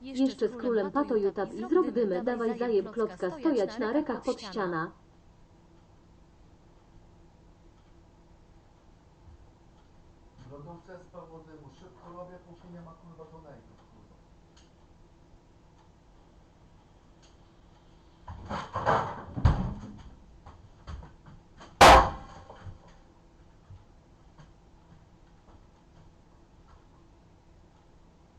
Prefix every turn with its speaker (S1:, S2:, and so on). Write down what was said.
S1: Jeszcze z królem pato jutat i zrób dymy. dawaj zajeb klocka stojać na rekach pod ściana.
S2: z powodem szybko robię, póki nie ma kurwa